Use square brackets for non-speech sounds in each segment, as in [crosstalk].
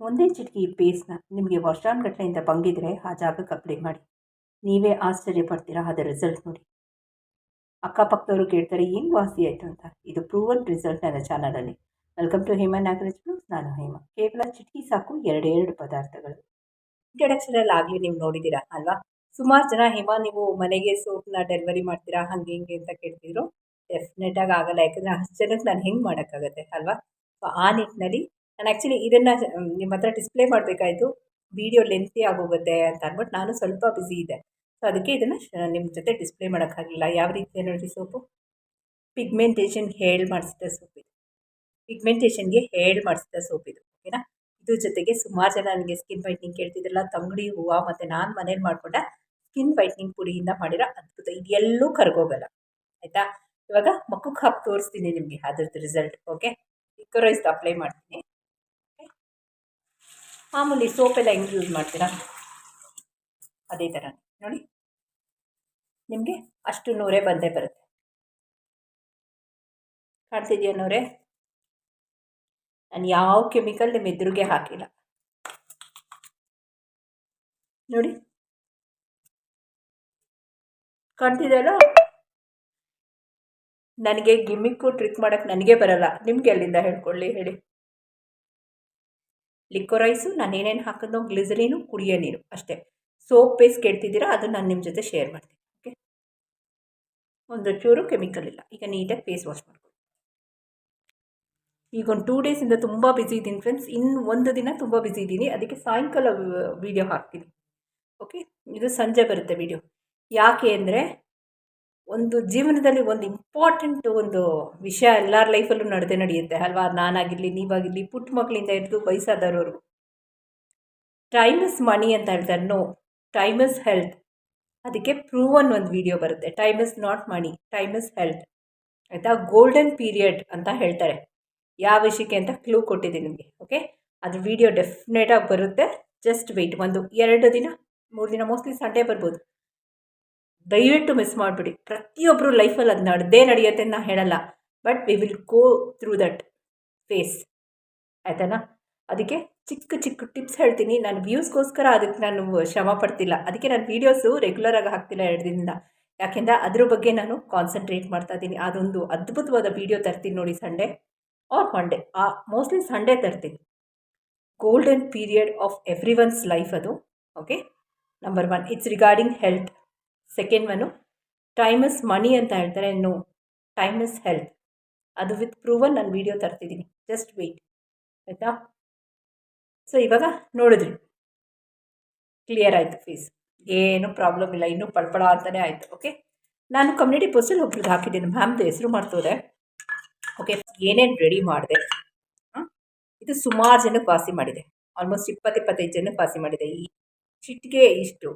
ಒಂದೇ ಚಿಟಕಿ ಈ ಪೇಸ್ಟ್ನ ನಿಮಗೆ ವರ್ಷಾನುಗಟ್ಟಲೆಯಿಂದ ಬಂಗಿದ್ರೆ ಆ ಜಾಗಕ್ಕೆ ಅಪ್ಲೈ ಮಾಡಿ. ನೀವೇ ಆಶ್ಚರ್ಯ ಪಡ್ತೀರಾ ಅದರ ರಿಸಲ್ಟ್ ನೋಡಿ. ಅಕ್ಕಪಕ್ಕದವರು ಕೇಳ್ತಾರೆ, ಹೆಂಗೆ ವಾಸಿ ಆಯಿತು ಅಂತ? ಇದು ಪ್ರೂವನ್ ರಿಸಲ್ಟ್ ನನ್ನ ಚಾನಲಲ್ಲಿ ವೆಲ್ಕಮ್ ಟು ಹೇಮಾ ನಾಗರಾಜ್. ನಾನು ಹೇಮ. ಕೇವಲ ಚಿಟಕಿ ಸಾಕು, ಎರಡೆರಡು ಪದಾರ್ಥಗಳು. ಇಂಟ್ರಡಕ್ಷನಲ್ಲಿ ಆಗಲಿ ನೀವು ನೋಡಿದ್ದೀರಾ ಅಲ್ವಾ? ಸುಮಾರು ಜನ, ಹೇಮಾ, ನೀವು ಮನೆಗೆ ಸೋಪ್ನ ಡೆಲಿವರಿ ಮಾಡ್ತೀರಾ? ಹಂಗೆ ಹಿಂಗೆ ಅಂತ ಕೇಳ್ತಿದ್ರು. ಡೆಫಿನೆಟಾಗಿ ಆಗಲ್ಲ, ಯಾಕಂದರೆ ಅಷ್ಟು ಜನಕ್ಕೆ ನಾನು ಹೆಂಗೆ ಮಾಡೋಕ್ಕಾಗತ್ತೆ ಅಲ್ವಾ? ಸೊ ಆ ನಿಟ್ಟಿನಲ್ಲಿ ನಾನು ಆ್ಯಕ್ಚುಲಿ ಇದನ್ನು ನಿಮ್ಮ ಹತ್ರ ಡಿಸ್ಪ್ಲೇ ಮಾಡಬೇಕಾಯಿತು. ವಿಡಿಯೋ ಲೆಂತಿ ಆಗೋಗುತ್ತೆ ಅಂತ ಅಂದ್ಬಿಟ್ಟು ನಾನು ಸ್ವಲ್ಪ ಬ್ಯುಸಿ ಇದೆ ಸೊ ಅದಕ್ಕೆ ಇದನ್ನು ನಿಮ್ಮ ಜೊತೆ ಡಿಸ್ಪ್ಲೇ ಮಾಡೋಕ್ಕಾಗಲಿಲ್ಲ ಯಾವ ರೀತಿ ನೋಡಿ ಸೋಪು? ಪಿಗ್ಮೆಂಟೇಷನ್ ಹೇಳಿ ಮಾಡಿಸಿದ ಸೋಪ್ ಇದು. ಪಿಗ್ಮೆಂಟೇಷನ್ಗೆ ಹೇಳಿ ಮಾಡಿಸಿದ ಸೋಪ್ ಇದು ಓಕೆನಾ ಇದ್ರ ಜೊತೆಗೆ ಸುಮಾರು ಜನ ನನಗೆ ಸ್ಕಿನ್ ವೈಟ್ನಿಂಗ್ ಕೇಳ್ತಿದ್ರಲ್ಲ, ತಂಗಡಿ ಹೂವು ಮತ್ತು ನಾನು ಮನೇಲಿ ಮಾಡಿಕೊಂಡ ಸ್ಕಿನ್ ವೈಟ್ನಿಂಗ್ ಪುಡಿಯಿಂದ ಮಾಡಿರೋ ಅದ್ಭುತ. ಎಲ್ಲೂ ಕರ್ಗೋಗಲ್ಲ, ಆಯಿತಾ? ಇವಾಗ ಮಕ್ಕಕ್ಕೆ ಹಾಕಿ ತೋರಿಸ್ತೀನಿ ನಿಮಗೆ ಅದ್ರದ್ದು ರಿಸಲ್ಟ್ ಓಕೆ ಇಕ್ಕೊರೈಸ್ದು ಅಪ್ಲೈ ಮಾಡ್ತೀನಿ. ಮಾಮೂಲಿ ಸೋಪೆಲ್ಲ ಹೆಂಗೆ ಯೂಸ್ ಮಾಡ್ತೀರಾ? ಅದೇ ಥರ ನೋಡಿ. ನಿಮಗೆ ಅಷ್ಟು ನೂರೇ ಬಂದೇ ಬರುತ್ತೆ. ಕಾಣ್ತಿದೆಯಾ ನೂರೇ? ನಾನು ಯಾವ ಕೆಮಿಕಲ್ ನಿಮ್ಮ ಎದುರಿಗೆ ಹಾಕಿಲ್ಲ. ನೋಡಿ. ಕಾಣ್ತಿದೆಯಲ್ಲ ನನಗೆ ಗಿಮ್ಮಿಕ್ಕು ಟ್ರಿಕ್ ಮಾಡೋಕ್ಕೆ ನನಗೆ ಬರಲ್ಲ. ನಿಮಗೆ ಅಲ್ಲಿಂದ ಹೇಳ್ಕೊಳ್ಳಿ, ಹೇಳಿ. ಲಿಕ್ಕೊರೈಸು ನಾನು ಏನೇನು ಹಾಕಿದ್ನೋ ಗ್ಲಿಸರಿನು ಕುಡಿಯೋ ನೀರು ಅಷ್ಟೇ. ಸೋಪ್ ಬೇಸ್ ಕೇಳ್ತಿದ್ದೀರಾ, ಅದನ್ನು ನಾನು ನಿಮ್ಮ ಜೊತೆ ಶೇರ್ ಮಾಡ್ತೀನಿ ಓಕೆ ಒಂದು ಚೂರು ಕೆಮಿಕಲ್ ಇಲ್ಲ, ಈಗ ನೀಟಾಗಿ ಫೇಸ್ ವಾಶ್ ಮಾಡ್ಕೊಳ್ಳಿ. ಈಗ ಒಂದು ಟೂ ಡೇಸಿಂದ ತುಂಬ ಬ್ಯುಸಿ ಇದ್ದೀನಿ ಫ್ರೆಂಡ್ಸ್ ಇನ್ನು ಒಂದು ದಿನ ತುಂಬ ಬ್ಯುಸಿ ಇದ್ದೀನಿ, ಅದಕ್ಕೆ ಸಾಯಂಕಾಲ ವೀಡಿಯೋ ಹಾಕ್ತೀನಿ ಓಕೆ ಇದು ಸಂಜೆ ಬರುತ್ತೆ ವಿಡಿಯೋ ಯಾಕೆ ಅಂದರೆ ಒಂದು ಜೀವನದಲ್ಲಿ ಒಂದು ಇಂಪಾರ್ಟೆಂಟ್ ಒಂದು ವಿಷಯ ಎಲ್ಲರ ಲೈಫಲ್ಲೂ ನಡೆದೇ ನಡೆಯುತ್ತೆ, ಅಲ್ವಾ? ನಾನಾಗಿರಲಿ, ನೀವಾಗಿರಲಿ ಪುಟ್ಟ ಮಕ್ಕಳಿಂದ ಹಿಡಿದು ವಯಸ್ಸಾದವ್ರವರೆಗೂ ಟೈಮ್ ಇಸ್ ಮನಿ ಅಂತ ಹೇಳ್ತಾರೆ. ನೋ ಟೈಮ್ ಇಸ್ ಹೆಲ್ತ್ ಅದಕ್ಕೆ ಪ್ರೂವನ್ ಒಂದು ವಿಡಿಯೋ ಬರುತ್ತೆ. Time is not money time is health ಆಯಿತಾ? ಗೋಲ್ಡನ್ ಪೀರಿಯಡ್ ಅಂತ ಹೇಳ್ತಾರೆ. ಯಾವ ವಿಷಯಕ್ಕೆ ಅಂತ ಕ್ಲೂ ಕೊಟ್ಟಿದ್ದೀನಿ ನಿಮಗೆ ಓಕೆ ಅದು ವಿಡಿಯೋ ಡೆಫಿನೆಟಾಗಿ ಬರುತ್ತೆ. ಜಸ್ಟ್ ವೆಯ್ಟ್ ಒಂದು ಎರಡು ದಿನ, ಮೂರು ದಿನ ಮೋಸ್ಟ್ಲಿ ಸಂಡೇ ಬರ್ಬೋದು. ದಯವಿಟ್ಟು ಮಿಸ್ ಮಾಡಿಬಿಡಿ. ಪ್ರತಿಯೊಬ್ಬರು ಲೈಫಲ್ಲಿ ಅದು ನಡೆದೇ ನಡೆಯುತ್ತೆ ನಾನು ಹೇಳಲ್ಲ. But we will go through that phase ಆಯ್ತಾನಾ? ಅದಕ್ಕೆ ಚಿಕ್ಕ ಚಿಕ್ಕ ಟಿಪ್ಸ್ ಹೇಳ್ತೀನಿ. ನಾನು ವ್ಯೂಸ್ಗೋಸ್ಕರ ಅದಕ್ಕೆ ನಾನು ಶ್ರಮ ಪಡ್ತಿಲ್ಲ. ಅದಕ್ಕೆ ನಾನು ವೀಡಿಯೋಸು ರೆಗ್ಯುಲರಾಗಿ ಹಾಕ್ತಿಲ್ಲ ಎರಡು ದಿನದಿಂದ. ಯಾಕೆಂದರೆ ಅದ್ರ ಬಗ್ಗೆ ನಾನು ಕಾನ್ಸಂಟ್ರೇಟ್ ಮಾಡ್ತಾ ಇದ್ದೀನಿ. ಅದೊಂದು ಅದ್ಭುತವಾದ ವೀಡಿಯೋ ತರ್ತೀನಿ ನೋಡಿ ಸಂಡೇ ಆರ್ ಮಂಡೇ ಆ ಮೋಸ್ಟ್ಲಿ ಸಂಡೇ ತರ್ತೀನಿ. Golden period of every one's life ಅದು. Okay number one it's regarding health second one time is money ಅಂತ ಹೇಳ್ತಾರೆ ಇನ್ನು ಟೈಮ್ ಇಸ್ ಹೆಲ್ತ್ ಅದು ವಿತ್ ಪ್ರೂವನ್ ನಾನು ವೀಡಿಯೋ ತರ್ತಿದ್ದೀನಿ ಜಸ್ಟ್ ವೆಯ್ಟ್ ಆಯಿತಾ? ಸೊ ಇವಾಗ ನೋಡಿದ್ರಿ. ಕ್ಲಿಯರ್ ಆಯಿತು ಫೀಸ್ ಏನೂ ಪ್ರಾಬ್ಲಮ್ ಇಲ್ಲ, ಇನ್ನೂ ಪಳಪಳ ಅಂತಲೇ ಆಯಿತು ಓಕೆ ನಾನು ಕಮ್ಯುನಿಟಿ ಪೋಸ್ಟಲ್ಲಿ ಒಬ್ರದ್ದು ಹಾಕಿದ್ದೀನಿ. ಮ್ಯಾಮ್ದು ಹೆಸರು ಮಾಡ್ತೋದೆ ಓಕೆ ಏನೇನು ರೆಡಿ ಮಾಡಿದೆ? ಇದು ಸುಮಾರು ಜನಕ್ಕೆ ವಾಸಿ ಮಾಡಿದೆ. ಆಲ್ಮೋಸ್ಟ್ ಇಪ್ಪತ್ತು ಇಪ್ಪತ್ತೈದು ಜನಕ್ಕೆ ವಾಸಿ ಮಾಡಿದೆ. ಈ ಚಿಟ್ಗೆ ಇಷ್ಟು.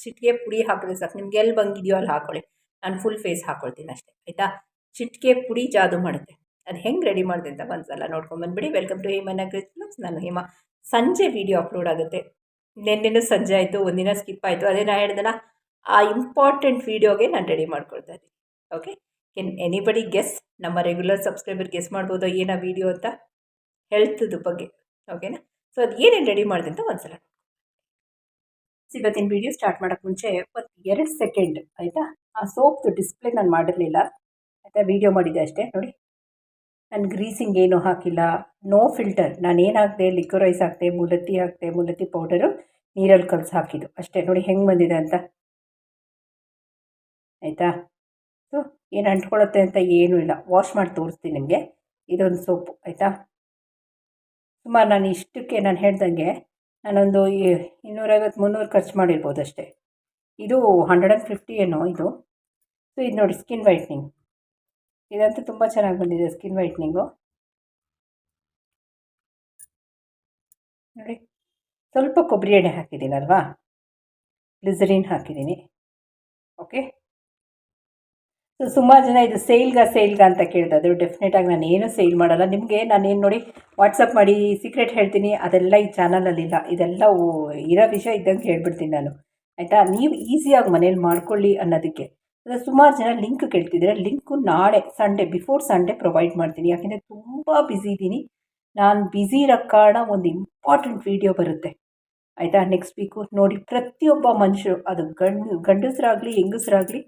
ಚಿಟಿಕೆ ಪುಡಿ ಹಾಕಿದ್ರೆ ಸಾಕು ನಿಮ್ಗೆ ಎಲ್ಲಿ ಬಂಗಿದೆಯೋ ಅಲ್ಲಿ ಹಾಕೊಳ್ಳಿ. ನಾನು ಫುಲ್ ಫೇಸ್ ಹಾಕ್ಕೊಳ್ತೀನಿ ಅಷ್ಟೇ, ಆಯಿತಾ? ಚಿಟ್ಕೆ ಪುಡಿ ಜಾದು ಮಾಡುತ್ತೆ. ಅದು ಹೆಂಗೆ ರೆಡಿ ಮಾಡಿದೆ ಅಂತ ಒಂದ್ಸಲ ನೋಡ್ಕೊಂಬಂದ್ಬಿಡಿ ವೆಲ್ಕಮ್ ಟು ಹೇಮನ್ ಕ್ರಿಸ್ಮಸ್ ನಾನು ಹೇಮ. ಸಂಜೆ ವಿಡಿಯೋ ಅಪ್ಲೋಡ್ ಆಗುತ್ತೆ. ನಿನ್ನೆನೂ ಸಂಜೆ ಆಯಿತು, ಒಂದಿನ ಸ್ಕಿಪ್ ಆಯಿತು. ಅದೇ ನಾನು ಹೇಳ್ದಲ್ಲ ಆ ಇಂಪಾರ್ಟೆಂಟ್ ವೀಡಿಯೋಗೆ ನಾನು ರೆಡಿ ಮಾಡ್ಕೊಳ್ತಾ ಇದ್ದೀನಿ. ಓಕೆ ಕೆನ್ ಎನಿಬಡಿ ಗೆಸ್ ನಮ್ಮ ರೆಗ್ಯುಲರ್ ಸಬ್ಸ್ಕ್ರೈಬರ್ ಗೆಸ್ ಮಾಡ್ಬೋದು ಏನೋ ವೀಡಿಯೋ ಅಂತ? ಹೆಲ್ತ್ದು ಬಗ್ಗೆ. ಓಕೆನಾ ಸೊ ಅದು ಏನೇನು ರೆಡಿ ಮಾಡಿದೆ ಅಂತ ಒಂದ್ಸಲ ಇವತ್ತಿನ ವಿಡಿಯೋ ಸ್ಟಾರ್ಟ್ ಮಾಡೋಕ್ಕೆ ಮುಂಚೆ ಒಂದು ಎರಡು ಸೆಕೆಂಡ್ ಆಯಿತಾ? ಆ ಸೋಪ್ದು ಡಿಸ್ಪ್ಲೇ ನಾನು ಮಾಡಿರಲಿಲ್ಲ. ಆಯಿತಾ? ವೀಡಿಯೋ ಮಾಡಿದೆ ಅಷ್ಟೇ. ನೋಡಿ. ನಾನು ಗ್ರೀಸಿಂಗ್ ಏನೂ ಹಾಕಿಲ್ಲ. ನೋ ಫಿಲ್ಟರ್ ನಾನು ಏನು ಹಾಕಿದೆ ಲಿಕ್ವರೈಸ್ ಹಾಕಿದೆ ಮುಲತ್ತಿ ಹಾಕಿದೆ ಮುಲತ್ತಿ ಪೌಡರು ನೀರಲ್ಲಿ ಕಲಸಿ ಹಾಕಿದ್ದು. ಅಷ್ಟೇ. ನೋಡಿ ಹೆಂಗೆ ಬಂದಿದೆ ಅಂತ. ಆಯಿತಾ? ಸೊ ಏನು ಅಂಟ್ಕೊಳತ್ತೆ ಅಂತ ಏನೂ ಇಲ್ಲ. ವಾಶ್ ಮಾಡಿ ತೋರಿಸ್ತೀನಿ ನಿಮಗೆ. ಇದೊಂದು ಸೋಪು ಆಯಿತಾ? ಸುಮಾರು ನಾನು ಇಷ್ಟಕ್ಕೆ ನಾನು ಹೇಳ್ದಂಗೆ ನಾನೊಂದು ಇನ್ನೂರೈವತ್ತು ಮುನ್ನೂರು ಖರ್ಚು ಮಾಡಿರ್ಬೋದು ಅಷ್ಟೇ. ಇದು ಹಂಡ್ರೆಡ್ ಆ್ಯಂಡ್ ಫಿಫ್ಟಿ ಏನೋ ಇದು. ಸೊ ಇದು ನೋಡಿ ಸ್ಕಿನ್ ವೈಟ್ನಿಂಗ್ ಇದಂತೂ ತುಂಬ ಚೆನ್ನಾಗಿ ಬಂದಿದೆ ಸ್ಕಿನ್ ವೈಟ್ನಿಂಗು ನೋಡಿ, ಸ್ವಲ್ಪ ಕೊಬ್ಬರಿ ಎಣ್ಣೆ ಹಾಕಿದ್ದೀನಲ್ವಾ? ಗ್ಲಿಸರಿನ್ ಹಾಕಿದ್ದೀನಿ. ಓಕೆ ಸೊ ಸುಮಾರು ಜನ ಇದು ಸೇಲ್ಗ ಸೇಲ್ಗ ಅಂತ ಕೇಳಿದ್ರು ಡೆಫಿನೆಟಾಗಿ ನಾನು ಏನು ಸೇಲ್ ಮಾಡಲ್ಲ. ನಿಮಗೆ ನಾನೇನು ನೋಡಿ ವಾಟ್ಸಪ್ ಮಾಡಿ ಸೀಕ್ರೆಟ್ ಹೇಳ್ತೀನಿ. ಅದೆಲ್ಲ ಈ ಚಾನಲಲ್ಲಿಲ್ಲ ಇದೆಲ್ಲ ಇರೋ ವಿಷಯ ಇದ್ದಂಗೆ ಹೇಳ್ಬಿಡ್ತೀನಿ ನಾನು. ಆಯಿತಾ? ನೀವು ಈಸಿಯಾಗಿ ಮನೇಲಿ ಮಾಡ್ಕೊಳ್ಳಿ ಅನ್ನೋದಕ್ಕೆ. ಅಂದರೆ ಸುಮಾರು ಜನ ಲಿಂಕ್ ಕೇಳ್ತಿದ್ದೀರ ಲಿಂಕು ನಾಳೆ ಸಂಡೇ ಬಿಫೋರ್ ಸಂಡೇ ಪ್ರೊವೈಡ್ ಮಾಡ್ತೀನಿ. ಯಾಕೆಂದರೆ ತುಂಬ ಬ್ಯುಸಿ ಇದ್ದೀನಿ ನಾನು ಬ್ಯುಸಿ ಇರೋ ಕಾರಣ ಒಂದು ಇಂಪಾರ್ಟೆಂಟ್ ವೀಡಿಯೋ ಬರುತ್ತೆ. ಆಯಿತಾ? ನೆಕ್ಸ್ಟ್ ವೀಕು ನೋಡಿ ಪ್ರತಿಯೊಬ್ಬ ಮನುಷ್ಯರು, ಅದು ಗಂಡು, ಗಂಡಸರಾಗಲಿ, ಹೆಂಗಸರಾಗಲಿ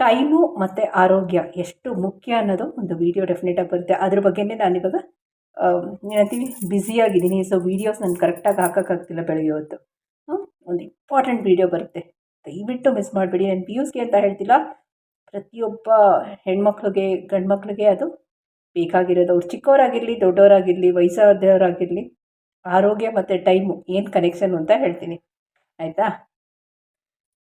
ಟೈಮು ಮತ್ತು ಆರೋಗ್ಯ ಎಷ್ಟು ಮುಖ್ಯ ಅನ್ನೋದು ಒಂದು ವೀಡಿಯೋ ಡೆಫಿನೆಟಾಗಿ ಬರುತ್ತೆ. ಅದ್ರ ಬಗ್ಗೆನೇ ಇವಾಗ ಏನಂತೀವಿ ಬ್ಯುಸಿಯಾಗಿದ್ದೀನಿ ಸೊ ವೀಡಿಯೋಸ್ ನಾನು ಕರೆಕ್ಟಾಗಿ ಹಾಕೋಕ್ಕಾಗ್ತಿಲ್ಲ ಬೆಳಗ್ಗೆ ಹೊತ್ತು. ಒಂದು ಇಂಪಾರ್ಟೆಂಟ್ ವೀಡಿಯೋ ಬರುತ್ತೆ. ದಯವಿಟ್ಟು ಮಿಸ್ ಮಾಡಬೇಡಿ. ನಾನು ಪಿ ಯುಸ್ಗೆ ಅಂತ ಹೇಳ್ತಿಲ್ಲ. ಪ್ರತಿಯೊಬ್ಬ ಹೆಣ್ಮಕ್ಳಿಗೆ ಗಂಡು ಮಕ್ಳಿಗೆ ಅದು ಬೇಕಾಗಿರೋದು. ಅವ್ರು ಚಿಕ್ಕವರಾಗಿರಲಿ, ದೊಡ್ಡವರಾಗಿರಲಿ, ವಯಸ್ಸಾದವರಾಗಿರಲಿ, ಆರೋಗ್ಯ ಮತ್ತು ಟೈಮು ಏನು ಕನೆಕ್ಷನ್ ಅಂತ ಹೇಳ್ತೀನಿ. ಆಯಿತಾ?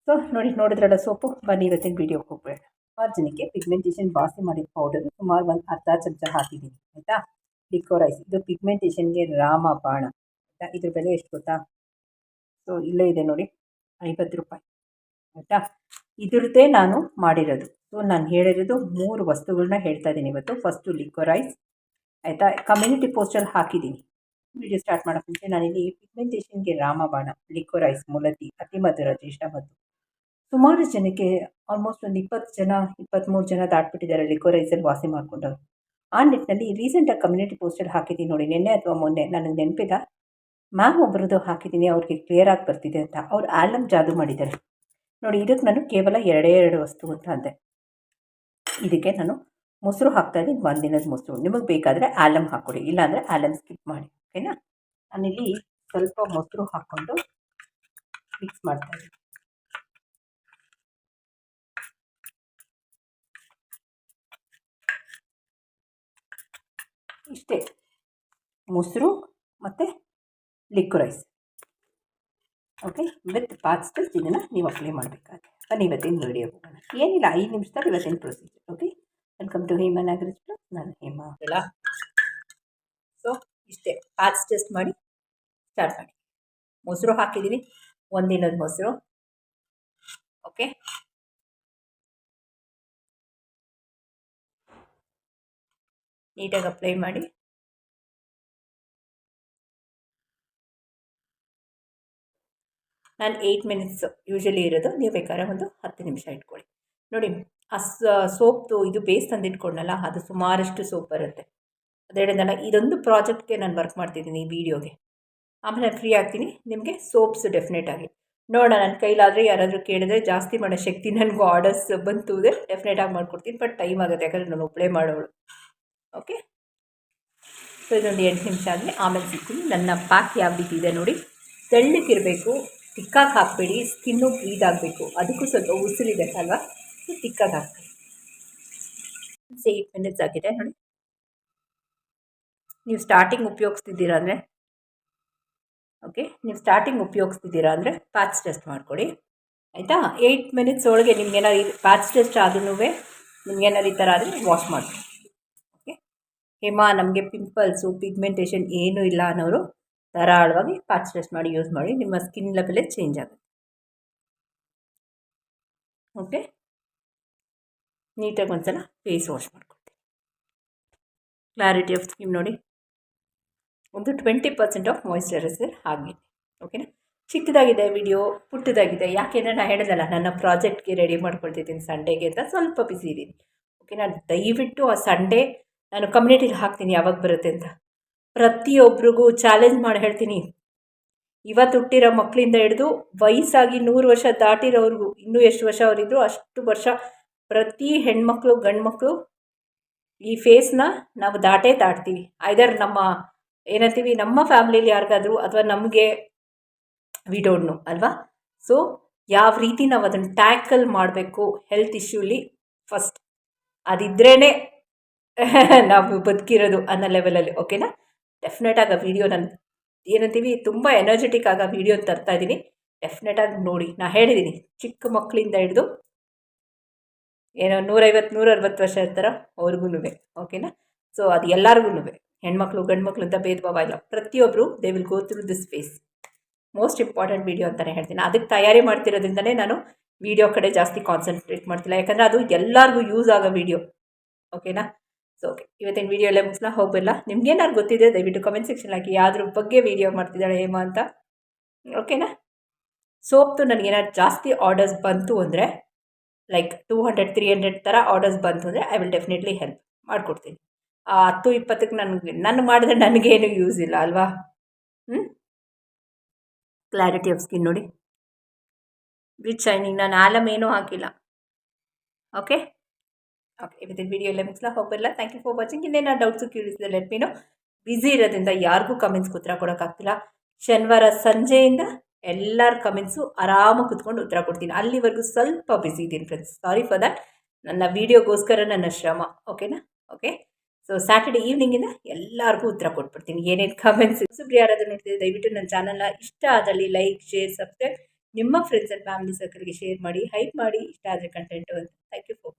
ಸೊ ನೋಡಿ, ನೋಡಿದ್ರಲ್ಲ, ಸೋಪು? ಬನ್ನಿ, ಇವತ್ತಿನ ವೀಡಿಯೋಗೆ ಹೋಗ್ಬೇಡ ಸುಮಾರು ಜನಕ್ಕೆ ಪಿಗ್ಮೆಂಟೇಷನ್ ವಾಸಿ ಮಾಡಿದ ಪೌಡರ್ ಸುಮಾರು ಒಂದು ಅರ್ಧ ಚಮಚ ಹಾಕಿದ್ದೀನಿ, ಆಯಿತಾ? ಲಿಕೋರೈಸ್ ಇದು ಪಿಗ್ಮೆಂಟೇಷನ್ಗೆ ರಾಮ ಬಾಣ ಆಯಿತಾ? ಇದ್ರ ಬೆಲೆ ಎಷ್ಟು ಗೊತ್ತಾ? ಸೊ ಇಲ್ಲೇ ಇದೆ ನೋಡಿ, ಐವತ್ತು ರೂಪಾಯಿ. ಆಯಿತಾ? ಇದ್ರದ್ದೇ ನಾನು ಮಾಡಿರೋದು. ಸೊ ನಾನು ಹೇಳಿರೋದು ಮೂರು ವಸ್ತುಗಳನ್ನ ಹೇಳ್ತಾ ಇದ್ದೀನಿ ಇವತ್ತು. ಫಸ್ಟು ಲಿಕೋರೈಸ್ ಆಯಿತಾ? ಕಮ್ಯುನಿಟಿ ಪೋಸ್ಟಲ್ಲಿ ಹಾಕಿದ್ದೀನಿ. ವಿಡಿಯೋ ಸ್ಟಾರ್ಟ್ ಮಾಡೋಕ್ಕೆ ಮುಂಚೆ ನಾನಿಲ್ಲಿ ಪಿಗ್ಮೆಂಟೇಷನ್ಗೆ ರಾಮಬಾಣ ಲಿಕೋರೈಸ್ ಮೂಲತಿ, ಅತಿ ಮಧುರ ಜ್ಯೇಷ್ಠ ಮತ್ತು ಸುಮಾರು ಜನಕ್ಕೆ ಆಲ್ಮೋಸ್ಟ್ ಒಂದು ಇಪ್ಪತ್ತು ಜನ ಇಪ್ಪತ್ತ್ಮೂರು ಜನ ದಾಟ್ಬಿಟ್ಟಿದ್ದಾರೆ ಲಿಕೋರೈಸಲ್ಲಿ ವಾಸಿ ಮಾಡ್ಕೊಂಡವ್ರು. ಆ ನಿಟ್ಟಿನಲ್ಲಿ ರೀಸೆಂಟಾಗಿ ಕಮ್ಯುನಿಟಿ ಪೋಸ್ಟಲ್ಲಿ ಹಾಕಿದ್ದೀನಿ ನೋಡಿ, ನಿನ್ನೆ ಅಥವಾ ಮೊನ್ನೆ, ನನಗೆ ನೆನಪಿಲ್ಲ. ಮ್ಯಾಮ್ ಒಬ್ಬರದ್ದು ಹಾಕಿದ್ದೀನಿ, ಅವ್ರಿಗೆ ಕ್ಲಿಯರಾಗಿ ಬರ್ತಿದೆ ಅಂತ. ಅವ್ರು ಆಲಮ್ ಜಾದು ಮಾಡಿದ್ದಾರೆ. ನೋಡಿ ಇದಕ್ಕೆ ನಾನು ಕೇವಲ ಎರಡೇ ಎರಡು ವಸ್ತು ಅಂತ ಅಂದೆ. ಇದಕ್ಕೆ ನಾನು ಮೊಸರು ಹಾಕ್ತಾ ಇದ್ದೀನಿ ಒಂದು ದಿನದ ಮೊಸರು. ನಿಮಗೆ ಬೇಕಾದರೆ ಆಲಮ್ ಹಾಕ್ಕೊಡಿ ಇಲ್ಲಾಂದರೆ ಆಲಮ್ ಸ್ಕಿಪ್ ಮಾಡಿ ಓಕೆನಾ ನಾನಿಲ್ಲಿ ಸ್ವಲ್ಪ ಮೊಸರು ಹಾಕ್ಕೊಂಡು ಮಿಕ್ಸ್ ಮಾಡ್ತಾಯಿದ್ದೀನಿ ಇಷ್ಟೇ. ಮೊಸರು ಮತ್ತು liquorice okay with path stitch ಇದನ್ನು ನೀವು ಅಪ್ಲೈ ಮಾಡಬೇಕಾದ್ರೆ. ಬನ್ನಿ ಇವತ್ತಿನ ವಿಡಿಯೋ ಹೋಗೋಣ. ಏನಿಲ್ಲ, ಐದು ನಿಮಿಷದಲ್ಲಿ ಇವತ್ತಿನ procedure okay welcome to Hema Nagaraj ನಾನು ಹೇಮಾ. ಹೇಳ. ಸೊ ಇಷ್ಟೇ. ಪಾಚ್ ಟೆಸ್ಟ್ ಮಾಡಿ ಸ್ಟಾರ್ಟ್ ಮಾಡಿ. ಮೊಸರು ಹಾಕಿದ್ದೀವಿ ಒಂದಿನದ ಮೊಸರು. ಓಕೆ ನೀಟಾಗಿ ಅಪ್ಲೈ ಮಾಡಿ. ನಾನು ಏಯ್ಟ್ ಮಿನಿಟ್ಸ್ ಯೂಶಲಿ ಇರೋದು. ನೀವು ಬೇಕಾದ್ರೆ ಒಂದು ಹತ್ತು ನಿಮಿಷ ಇಟ್ಕೊಳ್ಳಿ. ನೋಡಿ, ಆ ಸೋಪ್ದು ಇದು ಬೇಸ್ ತಂದಿಟ್ಕೊಂಡಲ್ಲ ಅದು ಸುಮಾರಷ್ಟು ಸೋಪ್ ಬರುತ್ತೆ. ಅದು ಹೇಳಿದ್ನಲ್ಲ ಇದೊಂದು ಪ್ರಾಜೆಕ್ಟ್ಗೆ ನಾನು ವರ್ಕ್ ಮಾಡ್ತಿದ್ದೀನಿ ಈ ವಿಡಿಯೋಗೆ ಆಮೇಲೆ ನಾನು ಫ್ರೀ ಆಗ್ತೀನಿ, ನಿಮಗೆ ಸೋಪ್ಸ್ ಡೆಫಿನೆಟ್ ಆಗಿ. ನೋಡೋಣ ನನ್ನ ಕೈಲಾದರೆ ಯಾರಾದರೂ ಕೇಳಿದ್ರೆ ಜಾಸ್ತಿ ಮಾಡೋ ಶಕ್ತಿ ನನಗೂ ಆರ್ಡರ್ಸ್ ಬಂತು ಅಂದರೆ ಡೆಫಿನೆಟಾಗಿ ಮಾಡಿಕೊಡ್ತೀನಿ ಬಟ್ ಟೈಮ್ ಆಗುತ್ತೆ, ಯಾಕಂದರೆ ನಾನು ಒಬ್ಬಳೇ ಮಾಡೋಳು ಓಕೆ ಸೊ ಇದೊಂದು ಎಂಟು ನಿಮಿಷ ಆದಮೇಲೆ ಆಮೇಲೆ ಸಿಗ್ತೀನಿ. ನನ್ನ ಪ್ಯಾಕ್ ಯಾವ ರೀತಿ ಇದೆ ನೋಡಿ. ತೆಳ್ಳಕ್ಕಿರಬೇಕು ತಿಕ್ಕಾಗಿ ಹಾಕಬೇಡಿ, ಸ್ಕಿನ್ನು ಆಗಬೇಕು. ಅದಕ್ಕೂ ಸ್ವಲ್ಪ ಉಸಿರಿದೆ ಅಲ್ವಾ? ಸೊ, ತಿಕ್ಕಾಗಿ ಹಾಕಿ ಏಯ್ಟ್ ಮಿನಿಟ್ಸ್ ಆಗಿದೆ ನೋಡಿ. ನೀವು ಸ್ಟಾರ್ಟಿಂಗ್ ಉಪಯೋಗಿಸ್ತಿದ್ದೀರಾ ಅಂದರೆ? ಓಕೆ ನೀವು ಸ್ಟಾರ್ಟಿಂಗ್ ಉಪಯೋಗಿಸ್ತಿದ್ದೀರಾ ಅಂದರೆ ಪ್ಯಾಚ್ ಟೆಸ್ಟ್ ಮಾಡಿಕೊಡಿ. ಆಯಿತಾ? ಏಯ್ಟ್ ಮಿನಿಟ್ಸ್ ಒಳಗೆ ನಿಮ್ಗೇನಾದ್ರು ಪ್ಯಾಚ್ ಟೆಸ್ಟ್ ಆದ್ರೂ ನಿಮ್ಗೇನಾದ್ರು ಈ ಥರ ಆದರೆ ವಾಶ್ ಮಾಡಿ ಹೇಮಾ, ನಮಗೆ ಪಿಂಪಲ್ಸು ಪಿಗ್ಮೆಂಟೇಷನ್ ಏನೂ ಇಲ್ಲ ಅನ್ನೋರು ಧಾರಾಳವಾಗಿ ಪ್ಯಾಚ್ ಟೆಸ್ಟ್ ಮಾಡಿ ಯೂಸ್ ಮಾಡಿ, ನಿಮ್ಮ ಸ್ಕಿನ್ ಲೆವೆಲೇ ಚೇಂಜ್ ಆಗುತ್ತೆ. ಓಕೆ ನೀಟಾಗಿ ಒಂದ್ಸಲ ಫೇಸ್ ವಾಶ್ ಮಾಡ್ಕೊಳ್ತೀನಿ. ಕ್ಲಾರಿಟಿ ಆಫ್ ಸ್ಕಿನ್ ನೋಡಿ. ಒಂದು ಟ್ವೆಂಟಿ ಪರ್ಸೆಂಟ್ ಆಫ್ ಮಾಯಿಶ್ಚರೈಸರ್ ಆಗಿದೆ ಓಕೆನಾ ಚಿಕ್ಕದಾಗಿದೆ ವಿಡಿಯೋ ಪುಟ್ಟದಾಗಿದೆ. ಯಾಕೆಂದರೆ ನಾನು ಹೇಳಿದಲ್ಲ ನನ್ನ ಪ್ರಾಜೆಕ್ಟ್ಗೆ ರೆಡಿ ಮಾಡ್ಕೊಳ್ತಿದ್ದೀನಿ ಸಂಡೇಗೆ ಅಂತ ಸ್ವಲ್ಪ ಬಿಸಿ ಇದ್ದೀನಿ. ಓಕೆನಾ ದಯವಿಟ್ಟು ಆ ಸಂಡೇ ನಾನು ಕಮ್ಯುನಿಟಿಗೆ ಹಾಕ್ತೀನಿ, ಯಾವಾಗ ಬರುತ್ತೆ ಅಂತ. ಪ್ರತಿಯೊಬ್ಬರಿಗೂ ಚಾಲೆಂಜ್ ಮಾಡಿ ಹೇಳ್ತೀನಿ. ಇವತ್ತು ಹುಟ್ಟಿರೋ ಮಕ್ಕಳಿಂದ ಹಿಡಿದು ವಯಸ್ಸಾಗಿ ನೂರು ವರ್ಷ ದಾಟಿರೋವ್ರಿಗೂ ಇನ್ನೂ ಎಷ್ಟು ವರ್ಷ ಅವರಿದ್ರು ಅಷ್ಟು ವರ್ಷ ಪ್ರತಿ ಹೆಣ್ಮಕ್ಳು, ಗಂಡ್ಮಕ್ಳು ಈ ಫೇಸ್ನ ನಾವು ದಾಟೇ ದಾಟ್ತೀವಿ ಐದರ್ ನಮ್ಮ, ಏನಂತೀವಿ, ನಮ್ಮ ಫ್ಯಾಮ್ಲಿಲಿ ಯಾರಿಗಾದ್ರು ಅಥವಾ ನಮಗೆ ವಿ ಡೋಂಟ್ ನೋ ಅಲ್ವಾ? ಸೊ ಯಾವ ರೀತಿ ನಾವು ಅದನ್ನು ಟ್ಯಾಕಲ್ ಮಾಡಬೇಕು ಹೆಲ್ತ್ ಇಶ್ಯೂಲಿ ಫಸ್ಟ್ ಅದಿದ್ರೇ [laughs] ನಾವು ಬದುಕಿರೋದು ಅನ್ನೋ ಲೆವೆಲಲ್ಲಿ ಓಕೆನಾ ಡೆಫಿನೆಟಾಗಿ ಆ ವಿಡಿಯೋ ನಾನು ಏನಂತೀವಿ, ತುಂಬ ಎನರ್ಜೆಟಿಕ್ ಆಗಿ ವೀಡಿಯೋ ತರ್ತಾ ಇದ್ದೀನಿ ಡೆಫಿನೆಟಾಗಿ ನೋಡಿ, ನಾ ಹೇಳಿದ್ದೀನಿ ಚಿಕ್ಕ ಮಕ್ಕಳಿಂದ ಹಿಡಿದು ಏನೋ ನೂರೈವತ್ತು ನೂರ ಅರವತ್ತು ವರ್ಷ ಇರ್ತಾರ ಅವ್ರಿಗೂ ಓಕೆನಾ ಸೊ ಅದು ಎಲ್ಲರಿಗೂ ಹೆಣ್ಮಕ್ಳು ಗಂಡು ಮಕ್ಳು ಅಂತ ಭೇದ ಭಾವ ಇಲ್ಲ. ಪ್ರತಿಯೊಬ್ಬರು they will go through this phase most important video ಅಂತಲೇ ಹೇಳ್ತೀನಿ. ಅದಕ್ಕೆ ತಯಾರಿ ಮಾಡ್ತಿರೋದ್ರಿಂದಲೇ ನಾನು ವೀಡಿಯೋ ಕಡೆ ಜಾಸ್ತಿ ಕಾನ್ಸಂಟ್ರೇಟ್ ಮಾಡ್ತಿಲ್ಲ. ಯಾಕಂದರೆ ಅದು ಎಲ್ಲರಿಗೂ ಯೂಸ್ ಆಗೋ ವೀಡಿಯೋ ಓಕೆನಾ ಸೊ ಓಕೆ ಇವತ್ತಿನ ವೀಡಿಯೋ ಎಲ್ಲ ಮುಗಿಸ್ಲಾ ಹೋಗಲ್ಲ ನಿಮ್ಗೇನಾದ್ರು ಗೊತ್ತಿದೆ ದಯವಿಟ್ಟು ಕಮೆಂಟ್ ಸೆಕ್ಷನ್ ಹಾಕಿ. ಯಾವ್ದ್ರ ಬಗ್ಗೆ ವೀಡಿಯೋ ಮಾಡ್ತಿದ್ದಾಳೆ ಹೇಮ ಅಂತ. ಓಕೆನಾ ಸೋಪ್ದು ನನಗೇನಾದ್ರು ಜಾಸ್ತಿ ಆರ್ಡರ್ಸ್ ಬಂತು ಅಂದರೆ like two hundred three hundred ಥರ ಆರ್ಡರ್ಸ್ ಬಂತು ಅಂದರೆ ಐ ವಿಲ್ ಡೆಫಿನೆಟ್ಲಿ ಹೆಲ್ಪ್ ಮಾಡಿಕೊಡ್ತೀನಿ. ಆ ಹತ್ತು, ಇಪ್ಪತ್ತಕ್ಕೆ ನನಗೆ, ನಾನು ಮಾಡಿದ್ರೆ ನನಗೇನು ಯೂಸ್ ಇಲ್ಲ ಅಲ್ವಾ? ಹ್ಞೂ ಕ್ಲಾರಿಟಿ ಆಫ್ ಸ್ಕಿನ್ ನೋಡಿ. ವಿತ್ ಶೈನಿಂಗ್ ನಾನು ಆಲಮ್ ಏನೂ ಹಾಕಿಲ್ಲ. ಓಕೆ ಓಕೆ ಇವತ್ತಿನ ವಿಡಿಯೋ ಎಲ್ಲ ಮುಗಿಸ್ಲಾ ಹೋಗಲ್ಲ ಥ್ಯಾಂಕ್ ಯು ಫಾರ್ ವಾಚಿಂಗ್ ಇನ್ನೇನು doubts curious let me know busy ಇರೋದ್ರಿಂದ ಯಾರಿಗೂ ಕಮೆಂಟ್ಸ್ಗೆ ಉತ್ತರ ಕೊಡೋಕ್ಕಾಗ್ತಿಲ್ಲ ಶನಿವಾರ ಸಂಜೆಯಿಂದ ಎಲ್ಲರ ಕಮೆಂಟ್ಸು ಆರಾಮಾಗಿ ಕುತ್ಕೊಂಡು ಉತ್ತರ ಕೊಡ್ತೀನಿ. ಅಲ್ಲಿವರೆಗೂ ಸ್ವಲ್ಪ ಬ್ಯುಸಿ ಇದ್ದೀನಿ ಫ್ರೆಂಡ್ಸ್ ಸಾರಿ ಫಾರ್ ದ್ಯಾಟ್ ನನ್ನ ವೀಡಿಯೋಗೋಸ್ಕರ ನನ್ನ ಶ್ರಮ. ಓಕೆನಾ ಓಕೆ ಸೊ ಸ್ಯಾಟರ್ಡೆ ಈವ್ನಿಂಗಿಂದ ಎಲ್ಲರಿಗೂ ಉತ್ತರ ಕೊಟ್ಬಿಡ್ತೀನಿ. ಏನೇನು ಕಮೆಂಟ್ಸ್ ಸುಬ್ರಿ ಯಾರಾದರೂ ನೋಡ್ತಿದ್ದೆ ದಯವಿಟ್ಟು ನನ್ನ ಚಾನಲ್ನ ಇಷ್ಟ ಆದಲ್ಲಿ ಲೈಕ್ ಶೇರ್ ಸಬ್ಸ್ಕ್ರೈಬ್ ನಿಮ್ಮ ಫ್ರೆಂಡ್ಸ್ ಆ್ಯಂಡ್ ಫ್ಯಾಮಿಲಿ ಸರ್ಕಲ್ಗೆ ಶೇರ್ ಮಾಡಿ ಹೈಪ್ ಮಾಡಿ. ಇಷ್ಟ ಆದರೆ ಕಂಟೆಂಟು ಅಂತ. Thank you for